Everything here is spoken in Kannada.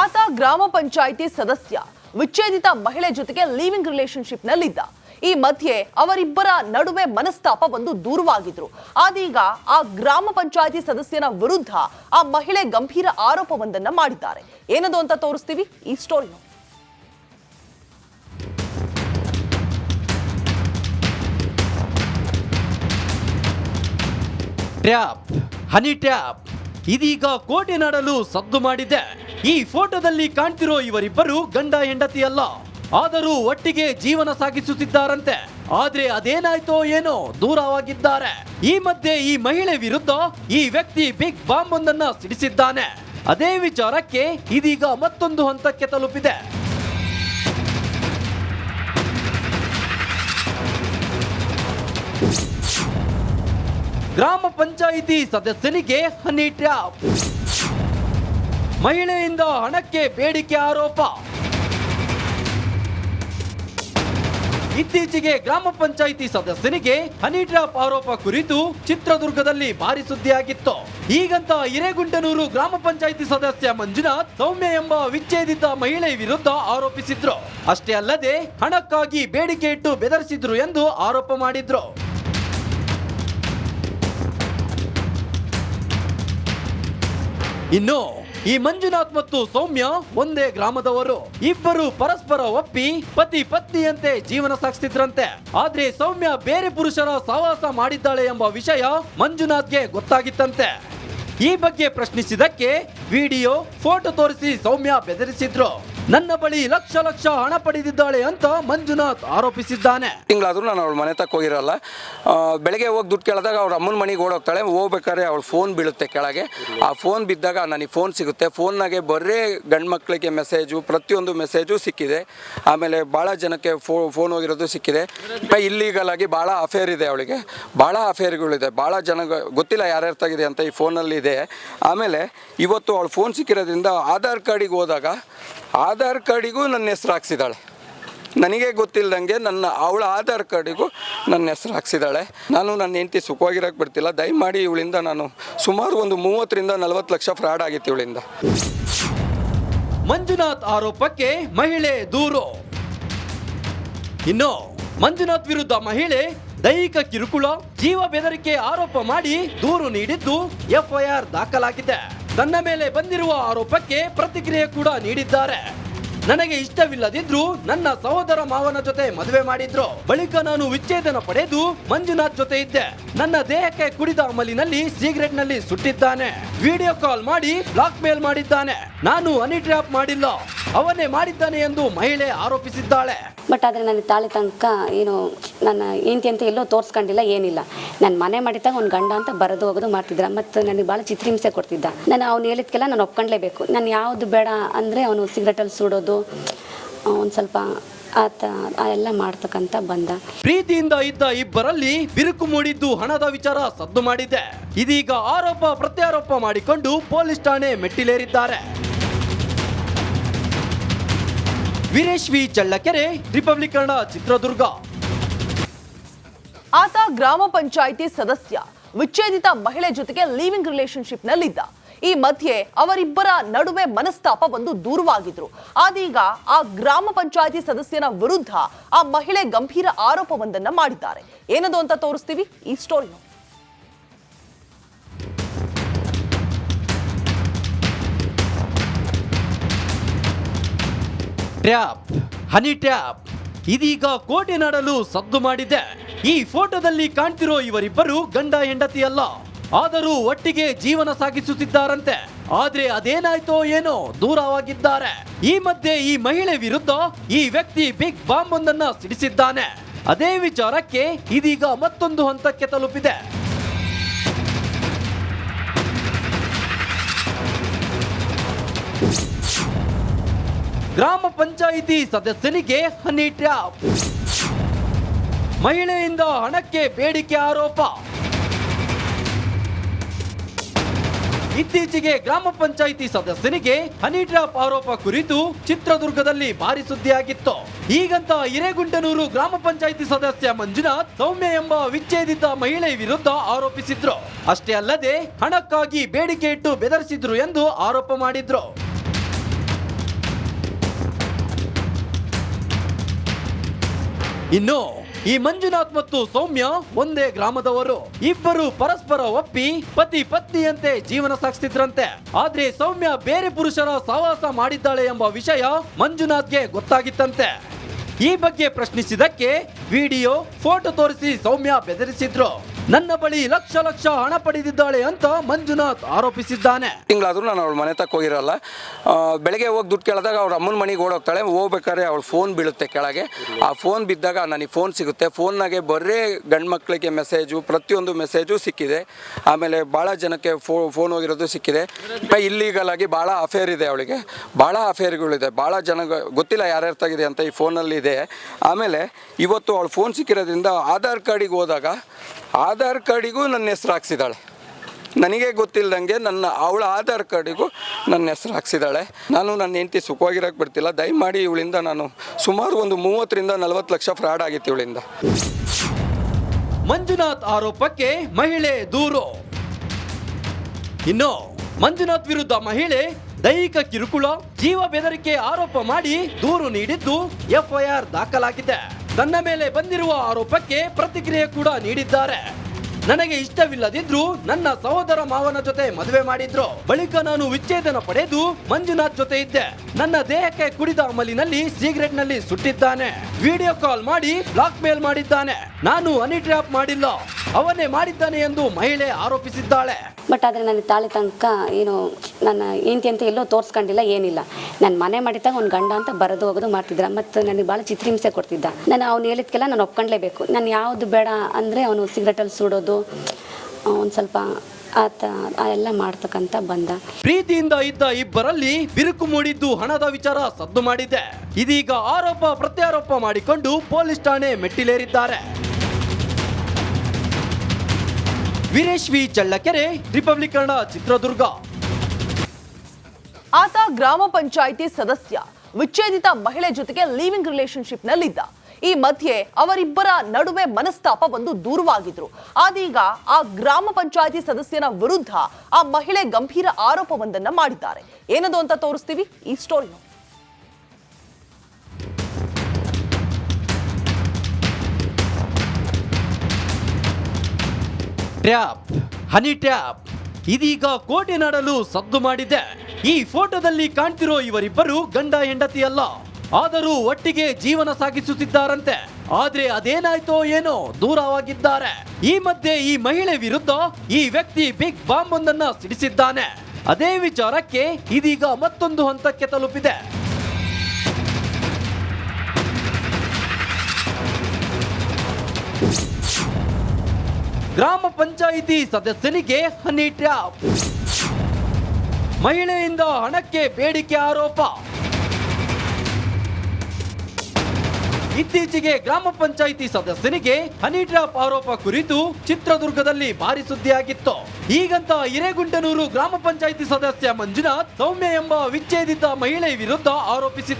ಆತ ಗ್ರಾಮ ಪಂಚಾಯಿತಿ ಸದಸ್ಯ, ವಿಚ್ಛೇದಿತ ಮಹಿಳೆ ಜೊತೆಗೆ ಲಿವಿಂಗ್ ರಿಲೇಶನ್ಶಿಪ್ ನಲ್ಲಿದ್ದ. ಈ ಮಧ್ಯೆ ಅವರಿಬ್ಬರ ನಡುವೆ ಮನಸ್ತಾಪ ಬಂದು ದೂರವಾಗಿದ್ರು. ಆದೀಗ ಆ ಗ್ರಾಮ ಪಂಚಾಯಿತಿ ಸದಸ್ಯನ ವಿರುದ್ಧ ಆ ಮಹಿಳೆ ಗಂಭೀರ ಆರೋಪವೊಂದನ್ನ ಮಾಡಿದ್ದಾರೆ. ಏನದು ಅಂತ ತೋರಿಸ್ತೀವಿ? ಈ ಸ್ಟೋರಿ ಟ್ಯಾಪ್ ಹನಿ ಟ್ಯಾಪ್ ಇದೀಗ ಕೋಟೆ ನಾಡಲು ಸದ್ದು ಮಾಡಿದೆ ಈ ಫೋಟೋದಲ್ಲಿ ಕಾಣ್ತಿರೋ ಇವರಿಬ್ಬರು ಗಂಡ ಹೆಂಡತಿ ಅಲ್ಲ ಆದರೂ ಒಟ್ಟಿಗೆ ಜೀವನ ಸಾಗಿಸುತ್ತಿದ್ದಾರಂತೆ. ಆದ್ರೆ ಅದೇನಾಯ್ತೋ ಏನೋ ದೂರವಾಗಿದ್ದಾರೆ. ಈ ಮಧ್ಯೆ ಈ ಮಹಿಳೆ ವಿರುದ್ಧ ಈ ವ್ಯಕ್ತಿ ಬಿಗ್ ಬಾಂಬ್ ಒಂದನ್ನ ಸಿಡಿಸಿದ್ದಾನೆ. ಅದೇ ವಿಚಾರಕ್ಕೆ ಇದೀಗ ಮತ್ತೊಂದು ಹಂತಕ್ಕೆ ತಲುಪಿದೆ. ಗ್ರಾಮ ಪಂಚಾಯಿತಿ ಸದಸ್ಯನಿಗೆ ಹನಿ ಟ್ಯಾಪ್. ಮಹಿಳೆಯಿಂದ ಹಣಕ್ಕೆ ಬೇಡಿಕೆ ಆರೋಪ. ಇತ್ತೀಚೆಗೆ ಗ್ರಾಮ ಪಂಚಾಯಿತಿ ಸದಸ್ಯನಿಗೆ ಹನಿ ಆರೋಪ ಕುರಿತು ಚಿತ್ರದುರ್ಗದಲ್ಲಿ ಭಾರಿ ಸುದ್ದಿಯಾಗಿತ್ತು. ಈಗಂತ ಹಿರೇಗುಂಟನೂರು ಗ್ರಾಮ ಪಂಚಾಯಿತಿ ಸದಸ್ಯ ಮಂಜುನಾಥ್ ಸೌಮ್ಯ ಎಂಬ ವಿಚ್ಛೇದಿತ ಮಹಿಳೆ ವಿರುದ್ಧ ಆರೋಪಿಸಿದ್ರು. ಅಷ್ಟೇ ಅಲ್ಲದೆ ಹಣಕ್ಕಾಗಿ ಬೇಡಿಕೆ ಇಟ್ಟು ಬೆದರಿಸಿದ್ರು ಎಂದು ಆರೋಪ ಮಾಡಿದ್ರು. ಇನ್ನು ಈ ಮಂಜುನಾಥ್ ಮತ್ತು ಸೌಮ್ಯ ಒಂದೇ ಗ್ರಾಮದವರು. ಇಬ್ಬರು ಪರಸ್ಪರ ಒಪ್ಪಿ ಪತಿ ಪತ್ನಿಯಂತೆ ಜೀವನ ಸಾಗಿಸ್ತಿದ್ರಂತೆ. ಆದ್ರೆ ಸೌಮ್ಯ ಬೇರೆ ಪುರುಷರ ಸಹವಾಸ ಮಾಡಿದ್ದಾಳೆ ಎಂಬ ವಿಷಯ ಮಂಜುನಾಥ್ಗೆ ಗೊತ್ತಾಗಿತ್ತಂತೆ. ಈ ಬಗ್ಗೆ ಪ್ರಶ್ನಿಸಿದಕ್ಕೆ ವಿಡಿಯೋ, ಫೋಟೋ ತೋರಿಸಿ ಸೌಮ್ಯ ಬೆದರಿಸಿದ್ರು. ನನ್ನ ಬಳಿ ಲಕ್ಷ ಲಕ್ಷ ಹಣ ಪಡೆದಿದ್ದಾಳೆ ಅಂತ ಮಂಜುನಾಥ್ ಆರೋಪಿಸಿದ್ದಾನೆ. ತಿಂಗಳಾದ್ರೂ ನಾನು ಅವಳ ಮನೆ ತಕ್ಕ ಹೋಗಿರಲ್ಲ. ಬೆಳಗ್ಗೆ ಹೋಗಿ ದುಡ್ಡು ಕೇಳಿದಾಗ ಅವ್ರ ಅಮ್ಮನ ಮನೆಗೆ ಓಡೋಗ್ತಾಳೆ. ಹೋಗ್ಬೇಕಾದ್ರೆ ಅವಳು ಫೋನ್ ಬೀಳುತ್ತೆ ಕೆಳಗೆ. ಆ ಫೋನ್ ಬಿದ್ದಾಗ ನನಗೆ ಫೋನ್ ಸಿಗುತ್ತೆ. ಫೋನ್ನಾಗೆ ಬರೀ ಗಂಡು ಮಕ್ಕಳಿಗೆ ಮೆಸೇಜು ಪ್ರತಿಯೊಂದು ಮೆಸೇಜು ಸಿಕ್ಕಿದೆ. ಆಮೇಲೆ ಭಾಳ ಜನಕ್ಕೆ ಫೋ ಫೋನ್ ಹೋಗಿರೋದು ಸಿಕ್ಕಿದೆ. ಇಲ್ಲೀಗಲಾಗಿ ಭಾಳ ಅಫೇರ್ ಇದೆ ಅವಳಿಗೆ. ಭಾಳ ಅಫೇರ್ಗಳಿದೆ ಭಾಳ ಜನ ಗೊತ್ತಿಲ್ಲ ಯಾರ್ಯಾರು ತೆಗಿದೆ ಅಂತ ಈ ಫೋನಲ್ಲಿ ಇದೆ. ಆಮೇಲೆ ಇವತ್ತು ಅವಳು ಫೋನ್ ಸಿಕ್ಕಿರೋದ್ರಿಂದ ಆಧಾರ್ ಕಾರ್ಡಿಗೆ ಹೋದಾಗ ಆಧಾರ್ ಕಾರ್ಡಿಗೂ ನನ್ನ ಹೆಸ್ರು ಹಾಕ್ಸಿದ್ದಾಳೆ ನನಗೆ ಗೊತ್ತಿಲ್ಲದಂಗೆ ನನ್ನ ಅವಳ ಆಧಾರ್ ಕಾರ್ಡಿಗೂ ನನ್ನ ಹೆಸರು ಹಾಕ್ಸಿದ್ದಾಳೆ ನಾನು ನನ್ನ ಹೆಂಡತಿ ಸುಖವಾಗಿರೋಕ್ಕೆ ಬಿಡ್ತಿಲ್ಲ ದಯಮಾಡಿ ಇವಳಿಂದ ನಾನು ಸುಮಾರು ಒಂದು ಮೂವತ್ತರಿಂದ ನಲವತ್ತು ಲಕ್ಷ ಫ್ರಾಡ್ ಆಗಿತ್ತು ಇವಳಿಂದ. ಮಂಜುನಾಥ್ ಆರೋಪಕ್ಕೆ ಮಹಿಳೆ ದೂರು. ಇನ್ನು ಮಂಜುನಾಥ್ ವಿರುದ್ಧ ಮಹಿಳೆ ದೈಹಿಕ ಕಿರುಕುಳ, ಜೀವ ಬೆದರಿಕೆ ಆರೋಪ ಮಾಡಿ ದೂರು ನೀಡಿದ್ದು ಎಫ್ಐಆರ್ ದಾಖಲಾಗಿದೆ. ತನ್ನ ಮೇಲೆ ಬಂದಿರುವ ಆರೋಪಕ್ಕೆ ಪ್ರತಿಕ್ರಿಯೆ ಕೂಡ ನೀಡಿದ್ದಾರೆ. ನನಗೆ ಇಷ್ಟವಿಲ್ಲದಿದ್ರು ನನ್ನ ಸಹೋದರ ಮಾವನ ಜೊತೆ ಮದುವೆ ಮಾಡಿದ್ರು. ಬಳಿಕ ನಾನು ವಿಚ್ಛೇದನ ಪಡೆದು ಮಂಜುನಾಥ್ ಜೊತೆ ಇದ್ದೆ. ನನ್ನ ದೇಹಕ್ಕೆ ಕುಡಿದ ಅಮಲಿನಲ್ಲಿ ಸಿಗರೆಟ್ನಲ್ಲಿ ಸುಟ್ಟಿದ್ದಾನೆ. ವಿಡಿಯೋ ಕಾಲ್ ಮಾಡಿ ಬ್ಲಾಕ್ ಮೇಲ್ ಮಾಡಿದ್ದಾನೆ. ನಾನು ಅನಿಟ್ರಾಪ್ ಮಾಡಿಲ್ಲ. ಅವನೇ ಮಾಡಿದ್ದಾನೆ ಎಂದು ಮಹಿಳೆ ಆರೋಪಿಸಿದ್ದಾಳೆ. ಬಟ್ ಆದರೆ ನನ್ನ ತಾಳಿ ತನಕ ಏನು ನನ್ನ ಹೆಂಡತಿ ಅಂತ ಎಲ್ಲೋ ತೋರಿಸ್ಕೊಂಡಿಲ್ಲ ಏನಿಲ್ಲ. ನನ್ನ ಮನೆ ಮಾಡಿದಾಗ ಒಂದು ಗಂಡ ಅಂತ ಬರೋದು ಹೋಗೋದು ಮಾಡ್ತಿದ್ರ ಮತ್ತು ನನಗೆ ಭಾಳ ಚಿತ್ರಹಿಂಸೆ ಕೊಡ್ತಿದ್ದ. ನಾನು ಅವ್ನು ಹೇಳಿದ್ಕೆಲ್ಲ ನಾನು ಒಪ್ಕೊಂಡ್ಲೇಬೇಕು. ನಾನು ಯಾವುದು ಬೇಡ ಅಂದರೆ ಅವನು ಸಿಗರೆಟಲ್ಲಿ ಸುಡೋದು ಒಂದು ಸ್ವಲ್ಪ ಆತ ಎಲ್ಲ ಮಾಡ್ತಕ್ಕಂತ ಬಂದ. ಪ್ರೀತಿಯಿಂದ ಇದ್ದ ಇಬ್ಬರಲ್ಲಿ ಬಿರುಕು ಮೂಡಿದ್ದು ಹಣದ ವಿಚಾರ ಸದ್ದು ಮಾಡಿದೆ. ಇದೀಗ ಆರೋಪ ಪ್ರತ್ಯಾರೋಪ ಮಾಡಿಕೊಂಡು ಪೊಲೀಸ್ ಠಾಣೆ ಮೆಟ್ಟಿಲೇರಿದ್ದಾರೆ. Veeresh V Challakere republic Chitradurga. ಆತ ಗ್ರಾಮ ಪಂಚಾಯಿತಿ ಸದಸ್ಯ, ವಿಚ್ಛೇದಿತ ಮಹಿಳೆ ಜೊತೆಗೆ ಲಿವಿಂಗ್ ರಿಲೇಶನ್ಶಿಪ್ ನಲ್ಲಿದ್ದ. ಈ ಮಧ್ಯೆ ಅವರಿಬ್ಬರ ನಡುವೆ ಮನಸ್ತಾಪ ಬಂದು ದೂರವಾಗಿದ್ರು. ಆದೀಗ ಆ ಗ್ರಾಮ ಪಂಚಾಯಿತಿ ಸದಸ್ಯನ ವಿರುದ್ಧ ಆ ಮಹಿಳೆ ಗಂಭೀರ ಆರೋಪವೊಂದನ್ನ ಮಾಡಿದ್ದಾರೆ. ಏನದು ಅಂತ ತೋರಿಸ್ತೀವಿ? ಈ ಸ್ಟೋರಿ ಟ್ಯಾಪ್, ಹನಿ ಟ್ಯಾಪ್. ಇದೀಗ ಕೋಟೆ ನಾಡಲು ಸದ್ದು ಮಾಡಿದೆ. ಈ ಫೋಟೋದಲ್ಲಿ ಕಾಣ್ತಿರೋ ಇವರಿಬ್ಬರು ಗಂಡ ಹೆಂಡತಿ ಅಲ್ಲ ಆದರೂ ಒಟ್ಟಿಗೆ ಜೀವನ ಸಾಗಿಸುತ್ತಿದ್ದಾರಂತೆ. ಆದ್ರೆ ಅದೇನಾಯ್ತೋ ಏನೋ ದೂರವಾಗಿದ್ದಾರೆ. ಈ ಮಧ್ಯೆ ಈ ಮಹಿಳೆ ವಿರುದ್ಧ ಈ ವ್ಯಕ್ತಿ ಬಿಗ್ ಬಾಂಬ್ ಒಂದನ್ನ ಸಿಡಿಸಿದ್ದಾನೆ. ಅದೇ ವಿಚಾರಕ್ಕೆ ಇದೀಗ ಮತ್ತೊಂದು ಹಂತಕ್ಕೆ ತಲುಪಿದೆ. ಗ್ರಾಮ ಪಂಚಾಯಿತಿ ಸದಸ್ಯನಿಗೆ ಹನಿ ಟ್ರ್ಯಾಪ್ ಮಹಿಳೆಯಿಂದ ಹಣಕ್ಕೆ ಬೇಡಿಕೆ ಆರೋಪ. ಇತ್ತೀಚೆಗೆ ಗ್ರಾಮ ಪಂಚಾಯಿತಿ ಸದಸ್ಯನಿಗೆ ಹನಿ ಟ್ರ್ಯಾಪ್ ಆರೋಪ ಕುರಿತು ಚಿತ್ರದುರ್ಗದಲ್ಲಿ ಭಾರಿ ಸುದ್ದಿಯಾಗಿತ್ತು. ಈಗಂತ ಹಿರೇಗುಂಟನೂರು ಗ್ರಾಮ ಪಂಚಾಯಿತಿ ಸದಸ್ಯ ಮಂಜುನಾಥ್ ಸೌಮ್ಯ ಎಂಬ ವಿಚ್ಛೇದಿತ ಮಹಿಳೆ ವಿರುದ್ಧ ಆರೋಪಿಸಿದ್ರು. ಅಷ್ಟೇ ಅಲ್ಲದೆ ಹಣಕ್ಕಾಗಿ ಬೇಡಿಕೆ ಇಟ್ಟು ಬೆದರಿಸಿದ್ರು ಎಂದು ಆರೋಪ ಮಾಡಿದ್ರು. ಇನ್ನು ಈ ಮಂಜುನಾಥ್ ಮತ್ತು ಸೌಮ್ಯ ಒಂದೇ ಗ್ರಾಮದವರು. ಇಬ್ಬರು ಪರಸ್ಪರ ಒಪ್ಪಿ ಪತಿ ಪತ್ನಿಯಂತೆ ಜೀವನ ಸಾಗಿಸ್ತಿದ್ರಂತೆ. ಆದ್ರೆ ಸೌಮ್ಯ ಬೇರೆ ಪುರುಷರ ಸಹವಾಸ ಮಾಡಿದ್ದಾಳೆ ಎಂಬ ವಿಷಯ ಮಂಜುನಾಥ್ಗೆ ಗೊತ್ತಾಗಿತ್ತಂತೆ. ಈ ಬಗ್ಗೆ ಪ್ರಶ್ನಿಸಿದಕ್ಕೆ ವಿಡಿಯೋ, ಫೋಟೋ ತೋರಿಸಿ ಸೌಮ್ಯ ಬೆದರಿಸಿದ್ರು. ನನ್ನ ಬಳಿ ಲಕ್ಷ ಲಕ್ಷ ಹಣ ಪಡೆದಿದ್ದಾಳೆ ಅಂತ ಮಂಜುನಾಥ್ ಆರೋಪಿಸಿದ್ದಾನೆ. ತಿಂಗಳಾದ್ರೂ ನಾನು ಅವಳ ಮನೆ ತಕ್ಕ ಹೋಗಿರಲ್ಲ. ಬೆಳಗ್ಗೆ ಹೋಗಿ ದುಡ್ಡು ಕೇಳಿದಾಗ ಅವ್ರ ಅಮ್ಮನ ಮನೆಗೆ ಓಡೋಗ್ತಾಳೆ. ಹೋಗ್ಬೇಕಾದ್ರೆ ಅವಳು ಫೋನ್ ಬೀಳುತ್ತೆ ಕೆಳಗೆ. ಆ ಫೋನ್ ಬಿದ್ದಾಗ ನನಗೆ ಫೋನ್ ಸಿಗುತ್ತೆ. ಫೋನ್ನಾಗೆ ಬರೀ ಗಂಡು ಮಕ್ಕಳಿಗೆ ಮೆಸೇಜು ಪ್ರತಿಯೊಂದು ಮೆಸೇಜು ಸಿಕ್ಕಿದೆ. ಆಮೇಲೆ ಭಾಳ ಜನಕ್ಕೆ ಫೋ ಫೋನ್ ಹೋಗಿರೋದು ಸಿಕ್ಕಿದೆ. ಇಲ್ಲೀಗಲಾಗಿ ಭಾಳ ಅಫೇರ್ ಇದೆ ಅವಳಿಗೆ. ಭಾಳ ಅಫೇರ್ಗಳಿದೆ ಭಾಳ ಜನ ಗೊತ್ತಿಲ್ಲ ಯಾರ್ಯಾರು ತೆಗಿದೆ ಅಂತ ಈ ಫೋನಲ್ಲಿ ಇದೆ. ಆಮೇಲೆ ಇವತ್ತು ಅವಳು ಫೋನ್ ಸಿಕ್ಕಿರೋದ್ರಿಂದ ಆಧಾರ್ ಕಾರ್ಡಿಗೆ ಹೋದಾಗ ಆಧಾರ್ ಕಾರ್ಡಿಗೂ ನನ್ನ ಹೆಸ್ರು ಹಾಕ್ಸಿದ್ದಾಳೆ ನನಗೆ ಗೊತ್ತಿಲ್ಲದಂಗೆ ನನ್ನ ಅವಳ ಆಧಾರ್ ಕಾರ್ಡಿಗೂ ನನ್ನ ಹೆಸರು ಹಾಕ್ಸಿದ್ದಾಳೆ ನಾನು ನನ್ನ ಹೆಂಡತಿ ಸುಖವಾಗಿರೋಕೆ ಬಿಡ್ತಿಲ್ಲ ದಯಮಾಡಿ ಇವಳಿಂದ ನಾನು ಸುಮಾರು ಒಂದು ಮೂವತ್ತರಿಂದ ನಲವತ್ತು ಲಕ್ಷ ಫ್ರಾಡ್ ಆಗಿತ್ತು ಇವಳಿಂದ. ಮಂಜುನಾಥ್ ಆರೋಪಕ್ಕೆ ಮಹಿಳೆ ದೂರು. ಇನ್ನು ಮಂಜುನಾಥ್ ವಿರುದ್ಧ ಮಹಿಳೆ ದೈಹಿಕ ಕಿರುಕುಳ, ಜೀವ ಬೆದರಿಕೆ ಆರೋಪ ಮಾಡಿ ದೂರು ನೀಡಿದ್ದು ಎಫ್ಐಆರ್ ದಾಖಲಾಗಿದೆ. ತನ್ನ ಮೇಲೆ ಬಂದಿರುವ ಆರೋಪಕ್ಕೆ ಪ್ರತಿಕ್ರಿಯೆ ಕೂಡ ನೀಡಿದ್ದಾರೆ. ನನಗೆ ಇಷ್ಟವಿಲ್ಲದಿದ್ರು ನನ್ನ ಸಹೋದರ ಮಾವನ ಜೊತೆ ಮದುವೆ ಮಾಡಿದ್ರು. ಬಳಿಕ ನಾನು ವಿಚ್ಛೇದನ ಪಡೆದು ಮಂಜುನಾಥ್ ಜೊತೆ ಇದ್ದೆ. ನನ್ನ ದೇಹಕ್ಕೆ ಕುಡಿದ ಅಮಲಿನಲ್ಲಿ ಸಿಗರೆಟ್ನಲ್ಲಿ ಸುಟ್ಟಿದ್ದಾನೆ. ವಿಡಿಯೋ ಕಾಲ್ ಮಾಡಿ ಬ್ಲಾಕ್ ಮೇಲ್ ಮಾಡಿದ್ದಾನೆ. ನಾನು ಅನಿಟ್ರಾಪ್ ಮಾಡಿಲ್ಲ. ಅವನೇ ಮಾಡಿದ್ದಾನೆ ಎಂದು ಮಹಿಳೆ ಆರೋಪಿಸಿದ್ದಾಳೆ. ಬಟ್ ಆದರೆ ನನ್ನ ತಾಳಿ ತನಕ ಏನು ನನ್ನ ಹೆಂಡತಿ ಅಂತ ಎಲ್ಲೋ ತೋರಿಸ್ಕೊಂಡಿಲ್ಲ ಏನಿಲ್ಲ. ನನ್ನ ಮನೆ ಮಾಡಿದಾಗ ಒಂದು ಗಂಡ ಅಂತ ಬರೋದು ಹೋಗೋದು ಮಾಡ್ತಿದ್ರ ಮತ್ತು ನನಗೆ ಭಾಳ ಚಿತ್ರಹಿಂಸೆ ಕೊಡ್ತಿದ್ದ. ನಾನು ಅವ್ನು ಹೇಳಿದ್ಕೆಲ್ಲ ನಾನು ಒಪ್ಕೊಂಡ್ಲೇಬೇಕು. ನಾನು ಯಾವುದು ಬೇಡ ಅಂದರೆ ಅವನು ಸಿಗರೆಟಲ್ಲಿ ಸುಡೋದು ಒಂದು ಸ್ವಲ್ಪ ಆತ ಎಲ್ಲ ಮಾಡ್ತಕ್ಕಂತ ಬಂದ. ಪ್ರೀತಿಯಿಂದ ಇದ್ದ ಇಬ್ಬರಲ್ಲಿ ಬಿರುಕು ಮೂಡಿದ್ದು ಹಣದ ವಿಚಾರ ಸದ್ದು ಮಾಡಿದೆ. ಇದೀಗ ಆರೋಪ ಪ್ರತ್ಯಾರೋಪ ಮಾಡಿಕೊಂಡು ಪೊಲೀಸ್ ಠಾಣೆ ಮೆಟ್ಟಿಲೇರಿದ್ದಾರೆ. Veeresh V Challakere republic Chitradurga. ಆತ ಗ್ರಾಮ ಪಂಚಾಯಿತಿ ಸದಸ್ಯ, ವಿಚ್ಛೇದಿತ ಮಹಿಳೆ ಜೊತೆಗೆ ಲಿವಿಂಗ್ ರಿಲೇಶನ್ಶಿಪ್ ನಲ್ಲಿದ್ದ. ಈ ಮಧ್ಯೆ ಅವರಿಬ್ಬರ ನಡುವೆ ಮನಸ್ತಾಪ ಬಂದು ದೂರವಾಗಿದ್ರು. ಆದೀಗ ಆ ಗ್ರಾಮ ಪಂಚಾಯಿತಿ ಸದಸ್ಯನ ವಿರುದ್ಧ ಆ ಮಹಿಳೆ ಗಂಭೀರ ಆರೋಪವೊಂದನ್ನ ಮಾಡಿದ್ದಾರೆ. ಏನದು ಅಂತ ತೋರಿಸ್ತೀವಿ? ಈ ಸ್ಟೋರಿ ಟ್ಯಾಪ್, ಹನಿ ಟ್ಯಾಪ್. ಇದೀಗ ಕೋಟೆ ನಾಡಲು ಸದ್ದು ಮಾಡಿದೆ. ಈ ಫೋಟೋದಲ್ಲಿ ಕಾಣ್ತಿರೋ ಇವರಿಬ್ಬರು ಗಂಡ ಹೆಂಡತಿ ಅಲ್ಲ ಆದರೂ ಒಟ್ಟಿಗೆ ಜೀವನ ಸಾಗಿಸುತ್ತಿದ್ದಾರಂತೆ. ಆದ್ರೆ ಅದೇನಾಯ್ತೋ ಏನೋ ದೂರವಾಗಿದ್ದಾರೆ. ಈ ಮಧ್ಯೆ ಈ ಮಹಿಳೆ ವಿರುದ್ಧ ಈ ವ್ಯಕ್ತಿ ಬಿಗ್ ಬಾಂಬ್ ಒಂದನ್ನ ಸಿಡಿಸಿದ್ದಾನೆ. ಅದೇ ವಿಚಾರಕ್ಕೆ ಇದೀಗ ಮತ್ತೊಂದು ಹಂತಕ್ಕೆ ತಲುಪಿದೆ. ಗ್ರಾಮ ಪಂಚಾಯಿತಿ ಸದಸ್ಯನಿಗೆ ಹನಿ ಟ್ರ್ಯಾಪ್ ಮಹಿಳೆಯಿಂದ ಹಣಕ್ಕೆ ಬೇಡಿಕೆ ಆರೋಪ. ಇತ್ತೀಚೆಗೆ ಗ್ರಾಮ ಪಂಚಾಯಿತಿ ಸದಸ್ಯನಿಗೆ ಹನಿ ಟ್ರ್ಯಾಪ್ ಆರೋಪ ಕುರಿತು ಚಿತ್ರದುರ್ಗದಲ್ಲಿ ಭಾರಿ ಸುದ್ದಿಯಾಗಿತ್ತು. ಈಗಂತ ಹಿರೇಗುಂಟನೂರು ಗ್ರಾಮ ಪಂಚಾಯಿತಿ ಸದಸ್ಯ ಮಂಜುನಾಥ್ ಸೌಮ್ಯ ಎಂಬ ವಿಚ್ಛೇದಿತ ಮಹಿಳೆ ವಿರುದ್ಧ ಆರೋಪಿಸಿದ್ದಾರೆ